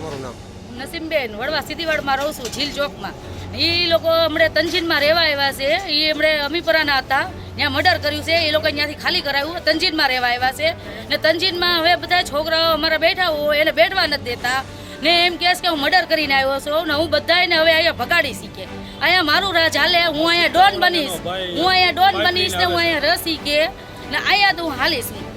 તમારું નામ? નસીમબેન વડવા સીધીવાડમાં રહું છું ઝીલ ચોકમાં. એ લોકો હમણાં તંજીનમાં રહેવા આવ્યા છે. એ હમણાં અમીપરાના હતા. ત્યાં મર્ડર કર્યું છે. એ લોકો ત્યાંથી ખાલી કરાવ્યું. તંજીનમાં રહેવા આવ્યા છે. ને તંજીનમાં હવે બધા છોકરાઓ અમારા બેઠા હોય એને બેઠવા નથી દેતા. ને એમ કહે છે કે હું મર્ડર કરીને આવ્યો છું ને હું બધાને હવે અહીંયા ભગાડી શીખે. અહીંયા મારું રાજ હાલે. હું અહીંયા ડોન બનીશ. હું અહીંયા ડોન બનીશ ને હું અહીંયા રસી કે ને અહીંયા તો હું હાલીશ હું.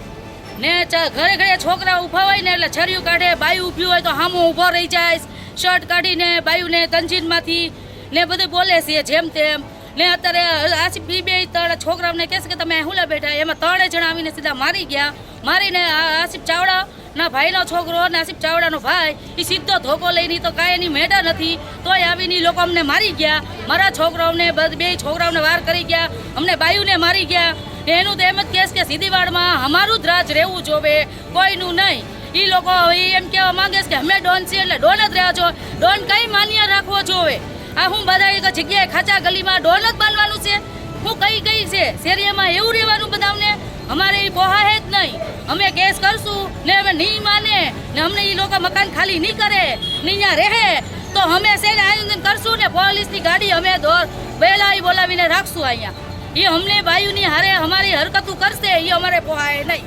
ને ઘરે ઘરે છોકરા ઊભા હોય ને એટલે છર્યું કાઢે, બાયું ઊભી હોય તો હામો ઊભો રહી જાય. શર્ટ કાઢીને બાયુને તંજીનમાંથી ને બધું બોલે છે જેમ તેમ. ને અત્યારે આસિફ બી બે ત્રણ છોકરાઓને કહેશે કે તમે હુલા બેઠા, એમાં ત્રણે જણા આવીને સીધા મારી ગયા. મારીને આસિફ ચાવડા ના ભાઈનો છોકરો અને આસિફ ચાવડાનો ભાઈ એ સીધો ધોકો લઈને તો કાંઈ એની મેડા નથી. તોય આવીને લોકો અમને મારી ગયા. મારા છોકરાઓને બે છોકરાઓને વાર કરી ગયા. અમને બાયુને મારી ગયા. એનું તો એમ જ કહેશ કે સીધીવાડમાં અમારું જ રાજ રહેવું જોવે, કોઈનું નહીં. એ લોકો એમ કહેવા માંગે છે કે અમે ડોન છીએ એટલે ડોન જ રહ્યા છો. ડોન કઈ માન્ય જોવે આ હું બધા એક જગ્યાએ ખાચા ગલીમાં ડોન જ બાંધવાનું છે. હું કઈ કઈ છે શેરીમાં એવું રહેવાનું બધાને અમારે એ પોહાય જ નહીં. અમે કેસ કરશું ને અમે નહીં માને ને અમને એ લોકો મકાન ખાલી નહીં કરે ને અહીંયા રહે. તો અમે ને આયોજન કરશું ને પોલીસની ગાડી અમે દોર બેલા બોલાવીને રાખશું અહીંયા. એ અમને બાયુની હારે અમારી હરકતું કરશે એ અમારે પોહાય નહીં.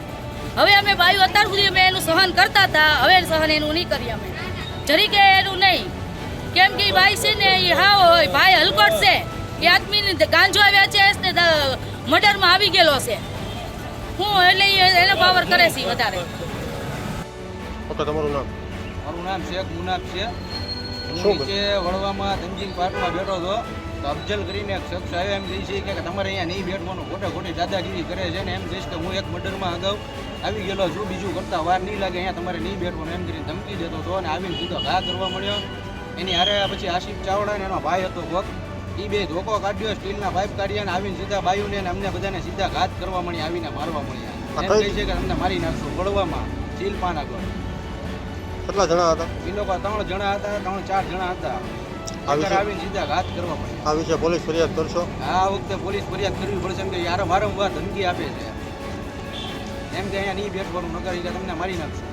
હવે અમે બાયુ અત્યાર સુધી અમે એનું સહન કરતા હતા, હવે સહન એનું નહીં કરીએ અમે. જરીકે એનું નહીં. ભાઈ છે ને એ હા હોય ભાઈ હલકોટ છે. એ આદમીને ગાંજો આવ્યા છે ને મર્ડરમાં આવી ગયેલો છે. હું એટલે એને પાવર કરે છે વધારે. ઓકે તમારું નામ? મારું નામ શેખ મુનાફ છે. હું નીચે વડવામાં ધનજીન પાર્કમાં બેઠો હતો. તો અફજલ કરીને એક શખ્સ આવ્યો એમ કહે છે કે તમારે અહીંયા નહીં બેઠવાનું ખોટે ખોટી દાદાગીરી કરે છે ને એમ કહીશ કે હું એક મર્ડરમાં અગાઉ આવી ગયેલો છું બીજું કરતાં વાર નહીં લાગે અહીંયા તમારે નહીં બેઠવાનું એમ કરીને ધમકી દેતો હતો અને આવીને સીધો ઘા કરવા મળ્યો એની હારે પછી આશિફ ચાવડા ને એનો ભાઈ હતો કોક. એ બે ધોકો કાઢ્યો સ્ટીલના પાઇપ કાઢ્યા અને આવીને સીધા બાયુને અને અમને બધાને સીધા ઘાત કરવા મળી આવીને મારવા મળ્યા એમ કહે છે કે અમને મારી નાખશો વળવામાં ચીલ પાન આગળ કેટલા જણા હતા? એ લોકો ત્રણ જણા હતા ત્રણ ચાર જણા હતા. આવીને સીધા ઘાત કરવા પડ્યા આ વિશે પોલીસ ફરિયાદ કરશો? આ વખતે પોલીસ ફરિયાદ કરવી પડશે એમ કે યાર વારંવાર ધમકી આપે છે. એમ કે અહીંયા નહીં બેઠવાનું ઈ કે તમને મારી નાખશું.